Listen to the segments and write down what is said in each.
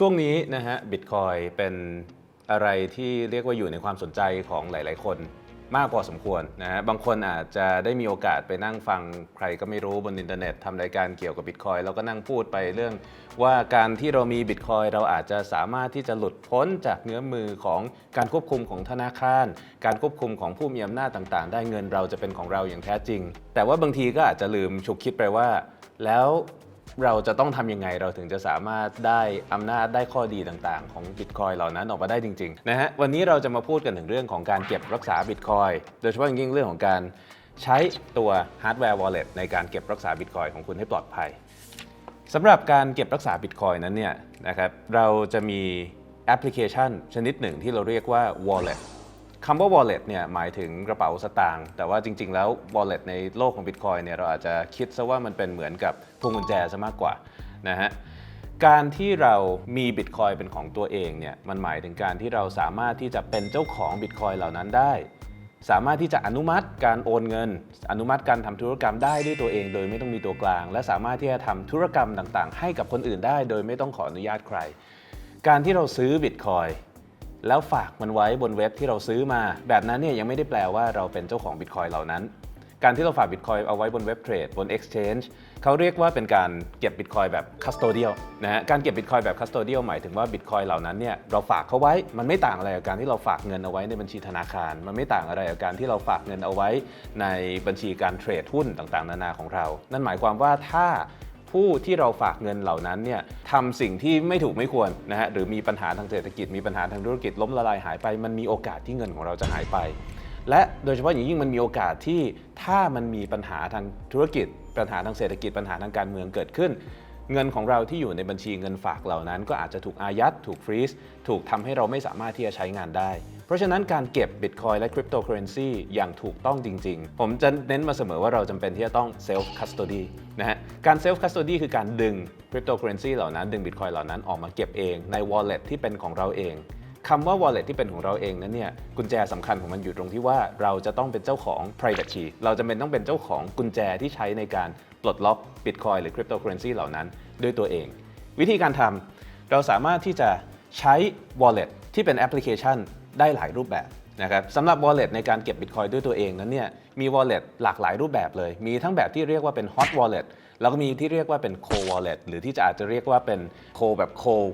ช่วงนี้นะฮะบิตคอยเป็นอะไรที่เรียกว่าอยู่ในความสนใจของหลาย ๆ คนมากพอสมควรนะฮะบางคนอาจจะได้มีโอกาสไปนั่งฟังใครก็ไม่รู้บนอินเทอร์เน็ตทำรายการเกี่ยวกับบิตคอยแล้วก็นั่งพูดไปเรื่อง ว่าการที่เรามีบิตคอยเราอาจจะสามารถที่จะหลุดพ้นจากเงื้อมือของการควบคุมของธนาคาร การควบคุมของผู้มีอำนาจต่าง ๆ ได้เงินเราจะเป็นของเราอย่างแท้จริง แต่ว่าบางทีก็อาจจะลืมฉุกคิดไปว่า แล้ว เราจะต้องทำยังไงเราถึงจะสามารถได้อำนาจได้ข้อดีต่างๆ ของ Bitcoin เหล่านั้นออกมาได้จริงๆนะฮะวันนี้เราจะมาพูดกันถึงเรื่องของการเก็บรักษา Bitcoin โดยเฉพาะอย่างยิ่งเรื่องของการใช้ตัวฮาร์ดแวร์ Wallet ในการเก็บรักษา Bitcoin ของคุณให้ปลอดภัยสำหรับการเก็บรักษา Bitcoin นั้นเนี่ยนะครับเราจะมีแอปพลิเคชันชนิดหนึ่งที่เราเรียกว่า Wallet คำว่า wallet เนี่ยหมายถึงกระเป๋าสตางค์แต่ว่าจริง ๆ แล้ว wallet ในโลกของ Bitcoin เนี่ยเราอาจจะคิดซะว่ามันเป็นเหมือนกับพวงกุญแจซะมากกว่านะฮะการที่เรามี Bitcoin เป็นของตัวเองเนี่ยมันหมายถึงการที่เราสามารถที่จะเป็นเจ้าของ Bitcoin เหล่านั้นได้ สามารถที่จะอนุมัติการโอนเงิน อนุมัติการทำธุรกรรมได้ด้วยตัวเอง โดยไม่ต้องมีตัวกลาง และสามารถที่จะทำธุรกรรมต่างๆ ให้กับคนอื่นได้ โดยไม่ต้องขออนุญาตใคร การที่เราซื้อ Bitcoin แล้วฝากมันไว้บนเว็บที่เราซื้อมา แบบนั้นเนี่ยยังไม่ได้แปลว่าเราเป็นเจ้าของ Bitcoin เหล่านั้น การที่เราฝาก Bitcoin เอาไว้บนเว็บเทรดบน Exchange เขาเรียกว่าเป็นการเก็บ Bitcoin แบบ custodial นะฮะการเก็บ Bitcoin แบบ custodial หมายถึงว่า Bitcoin เหล่านั้นเนี่ยเราฝากเขาไว้มันไม่ต่างอะไรกับการที่เราฝากเงินเอาไว้ในบัญชีธนาคาร มันไม่ต่างอะไรกับการที่เราฝากเงินเอาไว้ในบัญชีการเทรดหุ้นต่างๆ นานาของเรา นั่นหมายความว่าถ้า ผู้ที่เราฝากเงินเหล่านั้นเนี่ยทำสิ่งที่ไม่ถูกไม่ควรนะฮะหรือมีปัญหาทางเศรษฐกิจมีปัญหาทางธุรกิจล้มละลายหายไป มันมีโอกาสที่เงินของเราจะหายไป และโดยเฉพาะอย่างยิ่งมันมีโอกาสที่ถ้ามันมีปัญหาทางธุรกิจ ปัญหาทางเศรษฐกิจปัญหาทางการเมืองเกิดขึ้น เงินของเราที่อยู่ในบัญชีเงินฝากเหล่านั้น ก็อาจจะถูกอายัดถูกฟรีซถูกทำให้เราไม่สามารถที่จะใช้งานได้ เพราะฉะนั้นการเก็บ Bitcoin และ Cryptocurrency อย่างถูกต้องจริง ๆ ผมจะเน้นมาเสมอว่าเราจำเป็นที่จะต้อง self custody นะฮะ การ self custody คือการดึง Cryptocurrency เหล่านั้น ดึง Bitcoin เหล่านั้นออกมาเก็บเองใน wallet ที่เป็นของเราเองคำว่า wallet ที่เป็นของเราเองนั้นเนี่ยกุญแจสำคัญของมันอยู่ตรงที่ว่าเราจะต้องเป็นเจ้าของ private key เราจะเป็นต้องเป็นเจ้าของกุญแจที่ใช้ในการปลดล็อก Bitcoin หรือ Cryptocurrency เหล่านั้นด้วยตัวเอง วิธีการทำเราสามารถที่จะใช้ wallet ที่เป็นแอปพลิเคชัน ได้หลายรูปแบบนะครับสำหรับ wallet ในการเก็บ Bitcoin ด้วยตัวเองนั้นเนี่ยมี wallet หลากหลายรูปแบบเลย มีทั้งแบบที่เรียกว่าเป็น hot wallet แล้วก็มีที่เรียกว่าเป็น cold wallet หรือที่จะอาจจะเรียกว่าเป็น cold แบบ cold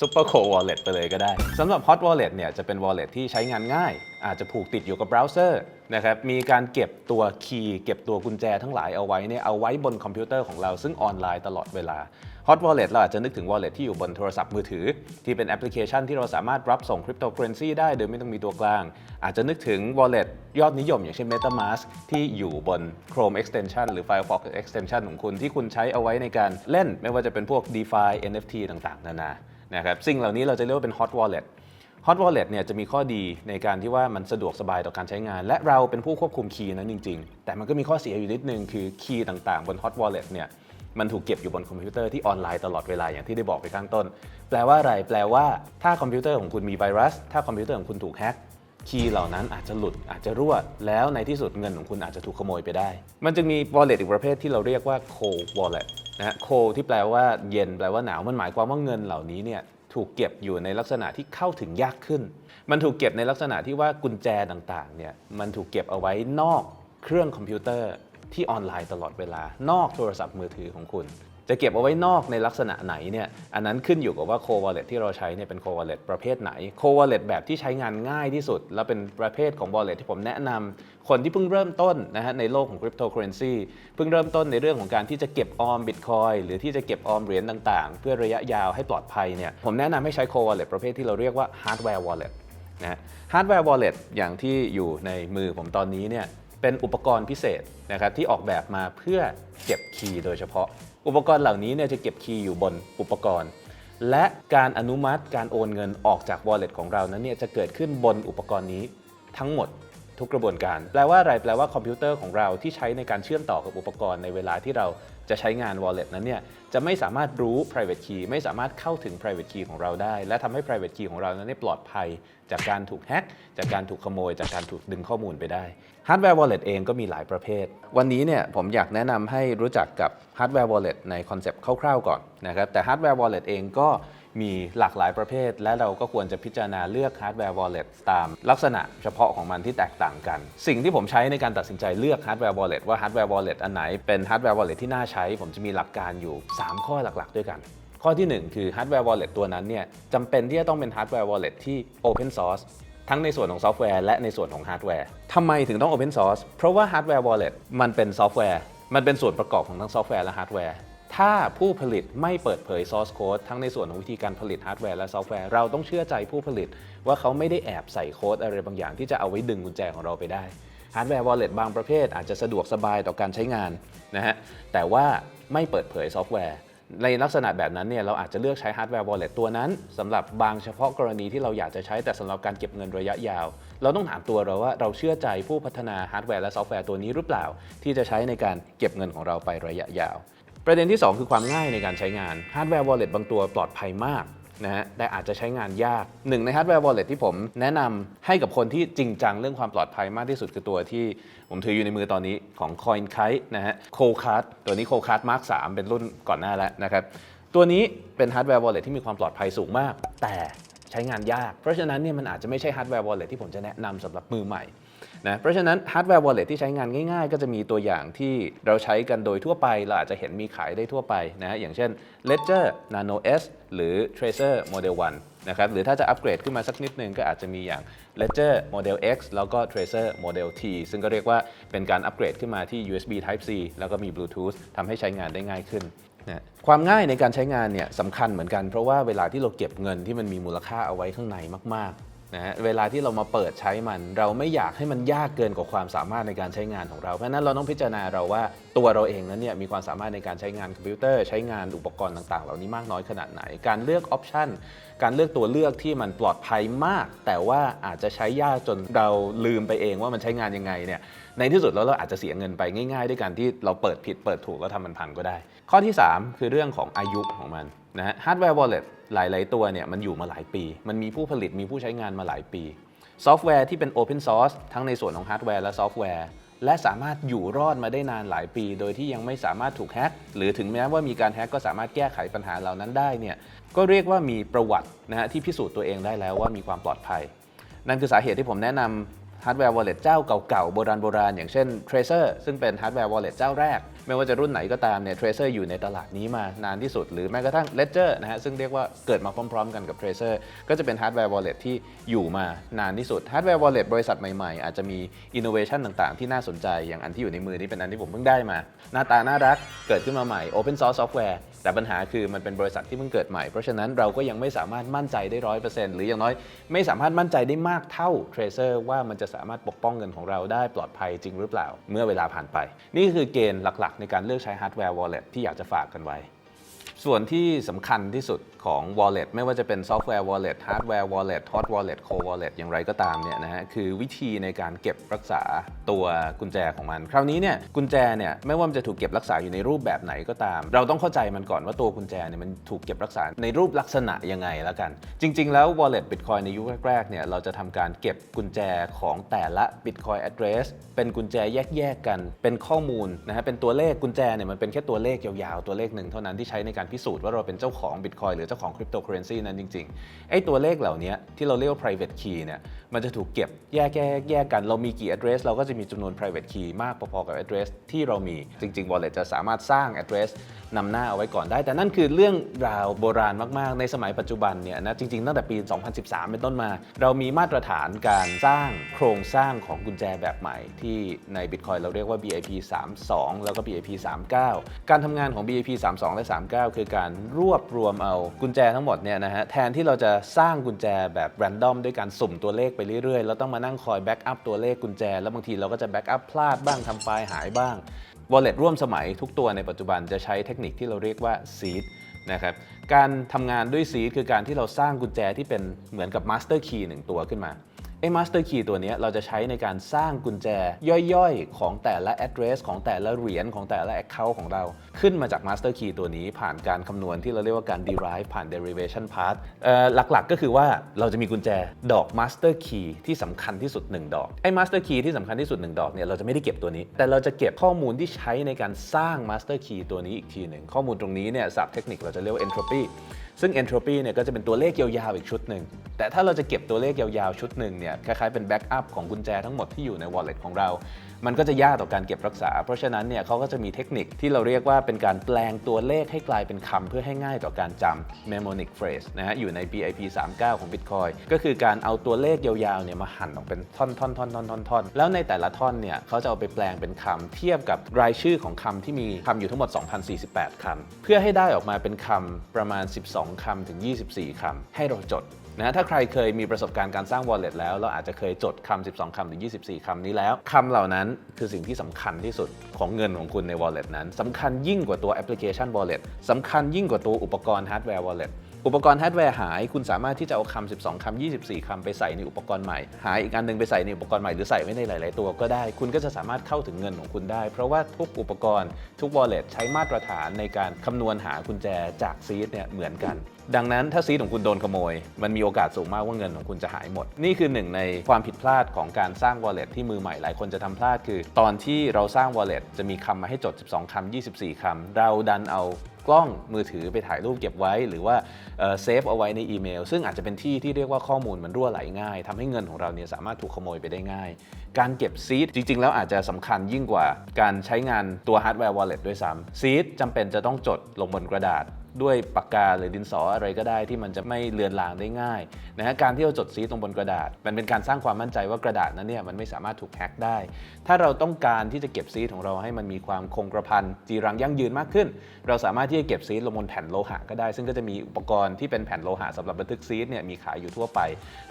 super cold wallet ไปเลยก็ได้สำหรับ hot wallet เนี่ยจะเป็น wallet ที่ใช้งานง่าย อาจจะผูกติดอยู่กับเบราว์เซอร์นะครับมีการเก็บตัวคีย์เก็บตัวกุญแจทั้งหลายเอาไว้เนี่ยเอาไว้บนคอมพิวเตอร์ของเราซึ่งออนไลน์ตลอดเวลา Hot Wallet เราอาจจะนึกถึง Wallet ที่อยู่บนโทรศัพท์มือถือ ที่เป็นแอปพลิเคชันที่เราสามารถรับส่ง Cryptocurrency ได้โดยไม่ต้องมีตัวกลาง อาจจะนึกถึง Wallet ยอดนิยม อย่างเช่น MetaMask ที่อยู่บน Chrome Extension หรือ Firefox Extension ของคุณที่คุณใช้เอาไว้ในการเล่น ไม่ว่าจะเป็นพวก DeFi NFT ต่างๆ นานานะครับสิ่งเหล่านี้เราจะเรียกว่าเป็น Hot Wallet Hot Wallet เนี่ยจะมีข้อดีในการที่ว่ามันสะดวกสบายต่อการใช้งาน และเราเป็นผู้ควบคุมคีย์นั้นจริง ๆ แต่มันก็มีข้อเสียอยู่นิดนึงคือคีย์ต่างๆ บน Hot Wallet เนี่ย มันถูกเก็บอยู่บนคอมพิวเตอร์ที่ออนไลน์ตลอดเวลาอย่างที่ได้บอกไปข้างต้น แปลว่าอะไร แปลว่า ถ้าคอมพิวเตอร์ของคุณมีไวรัส ถ้าคอมพิวเตอร์ของคุณถูกแฮ็กคีย์เหล่านั้นอาจจะหลุดอาจจะรั่ว แล้วในที่สุดเงินของคุณอาจจะถูกขโมยไปได้ มันจึงมี wallet อีกประเภทที่เราเรียกว่า cold wallet นะฮะ cold ที่แปลว่าเย็น แปลว่าหนาว มันหมายความว่าเงินเหล่านี้เนี่ยถูกเก็บอยู่ในลักษณะที่เข้าถึงยากขึ้น มันถูกเก็บในลักษณะที่ว่ากุญแจต่างๆเนี่ยมันถูกเก็บเอาไว้นอกเครื่องคอมพิวเตอร์ ที่ออนไลน์ตลอดเวลานอกโทรศัพท์มือถือของคุณ จะเก็บเอาไว้นอกในลักษณะไหนเนี่ยอันนั้นขึ้นอยู่กับว่า Cold Wallet ที่เราใช้เนี่ยเป็น Cold Wallet ประเภทไหน Cold Wallet แบบที่ใช้งานง่ายที่สุด แล้วเป็นประเภทของ Wallet ที่ผมแนะนำคนที่เพิ่งเริ่มต้นนะฮะในโลกของ Cryptocurrency เพิ่งเริ่มต้นในเรื่องของการที่จะเก็บออม Bitcoin หรือที่จะเก็บออมเหรียญต่างๆ เพื่อระยะยาวให้ปลอดภัยเนี่ยผมแนะนำให้ใช้ Cold Wallet ประเภทที่เราเรียกว่า Hardware Wallet นะฮะ Hardware Wallet อย่างที่อยู่ในมือผมตอนนี้เนี่ย เป็นอุปกรณ์พิเศษนะครับที่ออกแบบมาเพื่อเก็บคีย์โดยเฉพาะ อุปกรณ์เหล่านี้เนี่ยจะเก็บคีย์อยู่บนอุปกรณ์ และการอนุมัติการโอนเงินออกจาก wallet ของเรานั้นเนี่ยจะเกิดขึ้นบนอุปกรณ์นี้ทั้งหมด ทุกกระบวนการ แปลว่าอะไรแปลว่าคอมพิวเตอร์ของเราที่ใช้ในการเชื่อมต่อกับอุปกรณ์ในเวลาที่เราจะใช้งาน wallet นั้นเนี่ยจะไม่สามารถรู้ private key ไม่สามารถเข้าถึง private key ของเราได้ และทำให้ private key ของเรานั้นได้ปลอดภัย จากการถูกแฮ็กจากการถูกขโมย จากการถูกดึงข้อมูลไปได้ hardware wallet เองก็มีหลายประเภท วันนี้เนี่ยผมอยากแนะนำให้รู้จักกับ hardware wallet ในคอนเซปต์คร่าวๆก่อนนะครับแต่ hardware wallet เองก็ มีหลากหลายประเภท และเราก็ควรจะพิจารณาเลือกฮาร์ดแวร์ wallet ตตามลักษณะเฉพาะของมันที่แตกต่างกัน สิ่งที่ผมใช้ในการตัดสินใจเลือกฮาร์ดแวร์ wallet ว่าฮาร์ดแวร์ wallet อันไหนเป็นฮาร์ดแวร์ wallet ที่น่าใช้ ผมจะมีหลักการอยู่ 3 ข้อหลักๆ ด้วยกันข้อที่ 1 คือฮาร์ดแวร์ wallet ตัวนั้นเนี่ยจำเป็นที่จะต้องเป็นฮาร์ดแวร์ wallet ที่ open source ทั้งในส่วนของซอฟต์แวร์และในส่วนของฮาร์ดแวร์ทำไมถึงต้อง Open Source เพราะว่าฮาร์ดแวร์ Wallet มันเป็นซอฟต์แวร์ มันเป็นส่วนประกอบของทั้งซอฟต์แวร์และฮาร์ดแวร์ ถ้าผู้ผลิตไม่เปิดเผย source code ทั้งในส่วนของวิธีการผลิตฮาร์ดแวร์และซอฟต์แวร์เราต้องเชื่อใจผู้ผลิต ว่าเขาไม่ได้แอบใส่โค้ดอะไรบางอย่างที่จะเอาไว้ดึงกุญแจของเราไปได้ฮาร์ดแวร์ Wallet บางประเภทอาจจะสะดวกสบายต่อการใช้งานนะฮะแต่ว่าไม่เปิดเผยซอฟต์แวร์ ในลักษณะแบบนั้นเนี่ยเราอาจจะเลือกใช้ฮาร์ดแวร์ wallet ตัวนั้นสำหรับบางเฉพาะกรณีที่เราอยากจะใช้แต่สำหรับการเก็บเงินระยะยาว เราต้องถามตัวเราว่าเราเชื่อใจผู้พัฒนาฮาร์ดแวร์และซอฟต์แวร์ตัวนี้หรือเปล่า ที่จะใช้ในการเก็บเงินของเราไประยะยาว ประเด็นที่ 2 คือความง่ายในการใช้งานฮาร์ดแวร์ wallet บางตัวปลอดภัยมากนะฮะแต่อาจจะใช้งานยากหนึ่งในฮาร์ดแวร์ wallet ที่ผมแนะนำให้กับคนที่จริงจังเรื่องความปลอดภัยมากที่สุดคือตัวที่ผมถืออยู่ในมือตอนนี้ของ CoinKite นะฮะ Coldcard ตัวนี้ Coldcard Mark 3เป็นรุ่นก่อนหน้าแล้วนะครับตัวนี้เป็นฮาร์ดแวร์ wallet ที่มีความปลอดภัยสูงมาก แต่ใช้งานยาก เพราะฉะนั้นเนี่ยมันอาจจะไม่ใช่ฮาร์ดแวร์ wallet ที่ผมจะแนะนำสำหรับมือใหม่ นะเพราะฉะนั้นฮาร์ดแวร์ wallet ที่ใช้งานง่ายๆ ก็จะมีตัวอย่างที่เราใช้กันโดยทั่วไปเราอาจจะเห็นมีขายได้ทั่วไปนะฮะอย่างเช่น Ledger Nano S หรือ Tracer Model 1นะครับหรือถ้าจะอัปเกรดขึ้นมาสักนิดนึงก็อาจจะมีอย่าง Ledger Model X แล้วก็ Tracer Model T ซึ่งก็เรียกว่าเป็นการอัปเกรดขึ้นมาที่ USB Type C แล้วก็มี Bluetooth ทำให้ใช้งานได้ง่ายขึ้นนะความง่ายในการใช้งานเนี่ยสำคัญเหมือนกันเพราะว่าเวลาที่เราเก็บเงินที่มันมีมูลค่าเอาไว้ข้างในมากๆ นะฮะเวลาที่เรามาเปิดใช้มัน เราไม่อยากให้มันยากเกินกว่าความสามารถในการใช้งานของเรา เพราะฉะนั้นเราต้องพิจารณาเราว่าตัวเราเองนั้นเนี่ยมีความสามารถในการใช้งานคอมพิวเตอร์ ใช้งานอุปกรณ์ต่าง ๆ เหล่านี้มากน้อยขนาดไหน การเลือกออปชันการเลือกตัวเลือกที่มันปลอดภัยมาก แต่ว่าอาจจะใช้ยากจนเราลืมไปเองว่ามันใช้งานยังไงเนี่ย ในที่สุดแล้วเราอาจจะเสียเงินไปง่าย ๆ ด้วยการที่เราเปิดผิดเปิดถูกแล้วทำมันพังก็ได้ ข้อที่ 3 คือเรื่องของอายุของมันนะฮะฮาร์ดแวร์ wallet หลาย ๆ ตัวเนี่ยมันอยู่มาหลายปี มันมีผู้ผลิตมีผู้ใช้งานมาหลายปี ซอฟต์แวร์ที่เป็น Open Source ทั้งในส่วนของฮาร์ดแวร์และซอฟต์แวร์และสามารถอยู่รอดมาได้นานหลายปี โดยที่ยังไม่สามารถถูกแฮ็กหรือถึงแม้ว่ามีการแฮ็กก็สามารถแก้ไขปัญหาเหล่านั้นได้เนี่ยก็เรียกว่ามีประวัตินะฮะที่พิสูจน์ตัวเองได้แล้วว่ามีความปลอดภัย นั่นคือสาเหตุที่ผมแนะนำ ฮาร์ดแวร์ wallet เจ้าเก่าๆ โบราณโบราณอย่างเช่น Tracer ซึ่งเป็นฮาร์ดแวร์ wallet เจ้าแรก ไม่ว่าจะรุ่นไหนก็ตามเนี่ย Tracer อยู่ในตลาดนี้มานานที่สุด หรือแม้กระทั่ง Ledger นะฮะซึ่งเรียกว่าเกิดมาพร้อมๆ กันกับ Tracer ก็จะเป็นฮาร์ดแวร์ wallet ที่อยู่มานานที่สุดฮาร์ดแวร์ wallet บริษัทใหม่ๆ อาจจะมี innovation ต่างๆ ที่น่าสนใจอย่างอันที่อยู่ในมือนี้เป็นอันที่ผมเพิ่งได้มา หน้าตาน่ารักเกิดขึ้นมาใหม่ open source software แต่ปัญหาคือมันเป็นบริษัทที่เพิ่งเกิดใหม่ เพราะฉะนั้นเราก็ยังไม่สามารถมั่นใจได้ร้อยเปอร์เซ็นต์หรืออย่างน้อยไม่สามารถมั่นใจได้มากเท่า Tracer ว่ามันจะสามารถปกป้องเงินของเราได้ปลอดภัยจริงหรือเปล่า เมื่อเวลาผ่านไป นี่คือเกณฑ์หลักๆ ในการเลือกใช้ฮาร์ดแวร์วอลเล็ตที่อยากจะฝากกันไว้ ส่วนที่สำคัญที่สุด ของ wallet ไม่ว่าจะเป็นซอฟต์แวร์ wallet hardware wallet hot wallet cold wallet อย่างไรก็ตามเนี่ยนะฮะคือวิธีในการเก็บรักษาตัวกุญแจของมัน คราวนี้เนี่ยกุญแจเนี่ยไม่ว่ามันจะถูกเก็บรักษาอยู่ในรูปแบบไหนก็ตาม เราต้องเข้าใจมันก่อนว่าตัวกุญแจเนี่ยมันถูกเก็บรักษาในรูปลักษณะยังไงแล้วกัน จริง ๆ แล้ว wallet bitcoin ในยุคแรกๆเนี่ยเราจะทำการเก็บกุญแจของแต่ละ bitcoin address เป็นกุญแจแยกๆกัน เป็นข้อมูลนะฮะเป็นตัวเลขกุญแจเนี่ยมันเป็นแค่ตัวเลขยาวๆตัวเลขหนึ่งเท่านั้นที่ใช้ในการพิสูจน์ว่าเราเป็นเจ้าของ bitcoin หรือเจ้าของ cryptocurrency นั้นจริงๆไอ้ตัวเลขเหล่านี้ที่เราเรียกว่า private key เนี่ยมันจะถูกเก็บแยกแยกแยกกัน เรามีกี่ address เราก็จะมีจำนวน private key มากพอๆกับ address ที่เรามีจริง ๆ wallet จะสามารถสร้าง address นำหน้าเอาไว้ก่อนได้ แต่นั่นคือเรื่องราวโบราณมากๆ ในสมัยปัจจุบันเนี่ยนะจริงๆ ตั้งแต่ปี 2013 เป็นต้นมา เรามีมาตรฐานการสร้างโครงสร้างของกุญแจแบบใหม่ ที่ใน Bitcoin เราเรียกว่า BIP 32 แล้วก็ BIP 39 การทำงานของ BIP 32 และ 39 คือการรวบรวมเอากุุญแจทั้งหมดเนี่ยนะฮะแทนที่เราจะสร้างกุญแจแบบแรนดอมด้วยการสุ่มตัวเลขไปเรื่อยๆ แล้วต้องมานั่งคอยแบ็กอัพตัวเลขกุญแจ แล้วบางทีเราก็จะแบ็กอัพพลาดบ้างทำไฟล์หายบ้าง wallet ร่วมสมัยทุกตัวในปัจจุบันจะใช้เทคนิคที่เราเรียกว่า seed นะครับการทำงานด้วย seed คือการที่เราสร้างกุญแจที่เป็นเหมือนกับ master key หนึ่งตัวขึ้นมา ไอ้ master key ตัวนี้เราจะใช้ในการสร้างกุญแจย่อยๆ ของแต่ละ address ของแต่ละเหรียญของแต่ละ account ของเรา ขึ้นมาจาก master key ตัวนี้ผ่านการคำนวณที่เราเรียกว่าการ derive ผ่าน derivation part เอ่อหลักๆ ก็คือว่าเราจะมีกุญแจดอก master key ที่สำคัญที่สุด 1 ดอกไอ้ master key ที่สำคัญที่สุด 1 ดอกเนี่ยเราจะไม่ได้เก็บตัวนี้ แต่เราจะเก็บข้อมูลที่ใช้ในการสร้าง master key ตัวนี้อีกทีหนึ่งข้อมูลตรงนี้เนี่ยศัพท์เทคนิคเราจะเรียกว่า entropy ซึ่ง entropy เนี่ยก็จะเป็นตัวเลขยาวๆอีกชุดหนึ่ง แต่ถ้าเราจะเก็บตัวเลขยาวๆชุดหนึ่งเนี่ยคล้ายๆเป็นแบ็กอัพของกุญแจทั้งหมดที่อยู่ใน wallet ของเรา มันก็จะยากต่อการเก็บรักษา เพราะฉะนั้นเนี่ยเขาก็จะมีเทคนิคที่เราเรียกว่าเป็นการแปลงตัวเลขให้กลายเป็นคำเพื่อให้ง่ายต่อการจำ mnemonic phrase นะฮะอยู่ใน BIP 39 ของ Bitcoin ก็คือการเอาตัวเลขยาวๆเนี่ยมาหั่นออกเป็นท่อนๆท่อนๆท่อนๆท่อนๆแล้วในแต่ละท่อนเนี่ยเขาจะเอาไปแปลงเป็นคำเทียบกับรายชื่อของคำที่มีคำอยู่ทั้งหมด 2,048คำเพื่อให้ได้ออกมาเป็นคำประมาณ 12คำถึง 24คำให้เราจด นะถ้าใครเคยมีประสบการณ์การสร้าง wallet แล้ว เราอาจจะเคยจดคำ12คำหรือ 24คำนี้แล้วคำเหล่านั้นคือสิ่งที่สำคัญที่สุดของเงินของคุณใน wallet นั้นสำคัญยิ่งกว่าตัวแอปพลิเคชัน wallet สำคัญยิ่งกว่าตัวอุปกรณ์ฮาร์ดแวร์ wallet อุปกรณ์ฮาร์ดแวร์หาย คุณสามารถที่จะเอาคำ12คำ24 คำไปใส่ในอุปกรณ์ใหม่ หายอีกอันหนึงไปใส่ในอุปกรณ์ใหม่หรือใส่ไว้ในหลาย ๆ ตัวก็ได้ คุณก็จะสามารถเข้าถึงเงินของคุณได้ เพราะว่าทุกอุปกรณ์ทุก wallet ใช้มาตรฐานในการคำนวณหากุญแจจากซีดเนี่ยเหมือนกัน ดังนั้นถ้าซีดของคุณโดนขโมย มันมีโอกาสสูงมากว่าเงินของคุณจะหายหมด นี่คือหนึ่งในความผิดพลาดของการสร้าง wallet ที่มือใหม่หลายคนจะทำพลาดคือ ตอนที่เราสร้าง wallet จะมีคำมาให้จด 12คำ24คำเราดันเอา กล้องมือถือไปถ่ายรูปเก็บไว้ หรือว่าเซฟเอาไว้ในอีเมล ซึ่งอาจจะเป็นที่ที่เรียกว่าข้อมูลมันรั่วไหลง่ายทำให้เงินของเราเนี่ยสามารถถูกขโมยไปได้ง่าย การเก็บซีดจริง ๆ แล้วอาจจะสำคัญยิ่งกว่าการใช้งานตัวฮาร์ดแวร์วอลเล็ตด้วยซ้ำซีดจำเป็นจะต้องจดลงบนกระดาษ ด้วยปากกาหรือดินสออะไรก็ได้ที่มันจะไม่เลือนลางได้ง่ายนะฮะการที่เราจดซีดลงบนกระดาษ มันเป็นการสร้างความมั่นใจว่ากระดาษนั้นเนี่ยมันไม่สามารถถูกแฮ็กได้ ถ้าเราต้องการที่จะเก็บซีดของเราให้มันมีความคงกระพันจีรังยั่งยืนมากขึ้น เราสามารถที่จะเก็บซีดลงบนแผ่นโลหะก็ได้ ซึ่งก็จะมีอุปกรณ์ที่เป็นแผ่นโลหะสำหรับบันทึกซีดเนี่ยมีขายอยู่ทั่วไป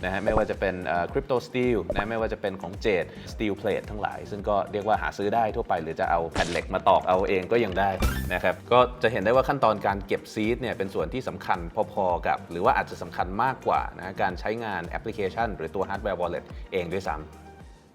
นะฮะไม่ว่าจะเป็นคริปโตสตีลนะไม่ว่าจะเป็นของเจดสตีลเพลททั้งหลาย ซึ่งก็เรียกว่าหาซื้อได้ทั่วไป หรือจะเอาแผ่นเหล็กมาตอกเอาเองก็ยังได้นะครับก็จะเห็นได้ว่าขั้นตอนการเก็บซีดเนี่ยเป็นส่วนที่สำคัญพอๆกับ หรือว่าอาจจะสำคัญมากกว่านะการใช้งานแอปพลิเคชัน หรือตัวฮาร์ดแวร์วอลเล็ตเองด้วยซ้ำ